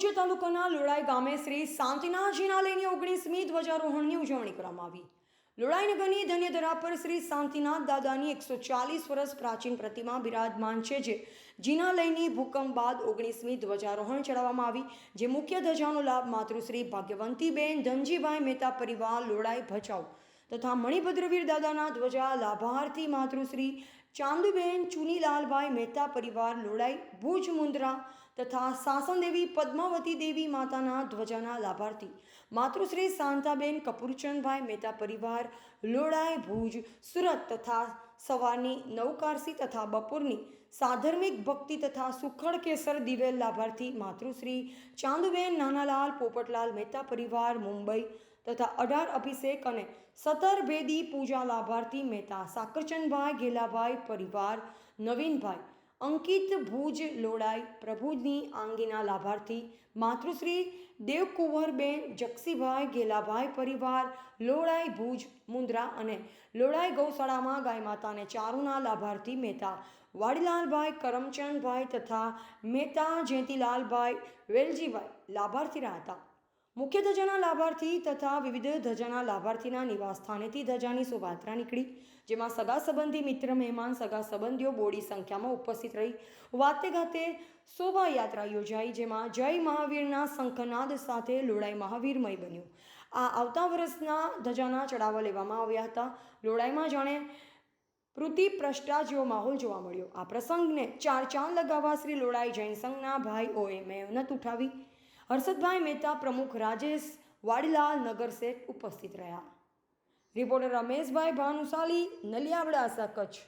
ભુજ તાલુકાના લોડાઈ ગામે શ્રી શાંતિનાથ જિનાલયની ઓગણીસમી ધ્વજારોહણની ઉજવણી કરવામાં આવી. લોડાઈ નગરની ધન્યધરા પર શ્રી શાંતિનાથ દાદાની એકસો ચાલીસ વર્ષ પ્રાચીન પ્રતિમા બિરાજમાન છે, જે જિનાલયની ભૂકંપ બાદ ઓગણીસમી ધ્વજારોહણ ચડાવવામાં આવી, જે મુખ્ય ધજાનો લાભ માતૃશ્રી ભાગ્યવંતીબેન ધનજીભાઈ મહેતા પરિવાર લોડાઈ ભચાઉ તથા મણિભદ્રવીર દાદાના ધ્વજા લાભાર્થી માતૃશ્રી ચાંદુબેન ચુનીલાલભાઈ મહેતા પરિવાર લોડાઈ ભુજ મુન્દ્રા તથા સાસનદેવી પદ્માવતી દેવી માતાના ધ્વજાના લાભાર્થી. માતૃશ્રી શાંતાબેન કપૂરચંદભાઈ મહેતા પરિવાર લોડાઈ ભુજ, સુરત તથા સવારની નવકારસી તથા બપોરની સાધર્મિક ભક્તિ તથા સુખડ કેસર દિવેલ લાભાર્થી માતૃશ્રી ચાંદુબેન નાનાલાલ, પોપટલાલ મહેતા પરિવાર, મુંબઈ તથા અઢાર અભિષેક અને સતર ભેદી પૂજા લાભાર્થી મહેતા સાકરચંદભાઈ ઘેલાભાઈ પરિવાર, નવીનભાઈ અંકિત ભુજ લોડાઈ પ્રભુની આંગીના લાભાર્થી માતૃશ્રી દેવકુંવરબેન જક્ષીભાઈ ગેલાભાઈ પરિવાર લોડાઈ ભુજ મુન્દ્રા અને લોડાઈ ગૌશાળામાં ગાય માતાને ચારુના લાભાર્થી મહેતા વાડીલાલભાઈ કરમચંદભાઈ તથા મહેતા જયંતિલાલભાઈ વેલજીભાઈ લાભાર્થી રહ્યા હતા. મુખ્ય ધજાના લાભાર્થી તથા વિવિધ ધજાના લાભાર્થીના નિવાસસ્થાનેથી ધજાની શોભાયાત્રા નીકળી, જેમાં સગા સંબંધી મિત્ર, મહેમાન, સગા સંબંધીઓ બોડી સંખ્યામાં ઉપસ્થિત રહી વાતે ગાતે શોભાયાત્રા યોજાઈ, જેમાં જય મહાવીરના શંખનાદ સાથે લોડાઈ મહાવીરમય બન્યું. આ આવતા વર્ષના ધજાના ચડાવવા લેવામાં આવ્યા હતા. લોડાઈમાં જાણે પૃથ્વી પ્રષ્ટા જેવો માહોલ જોવા મળ્યો. આ પ્રસંગને ચાર ચાંદ લગાવવા શ્રી લોડાઈ જૈન સંઘના ભાઈઓએ મહેનત ઉઠાવી હર્ષદભાઈ મહેતા પ્રમુખ રાજેશ વાડીલાલ નગર શેઠ ઉપસ્થિત રહ્યા. રિપોર્ટર રમેશભાઈ ભાનુશાલી નલિયાબડાસા કચ્છ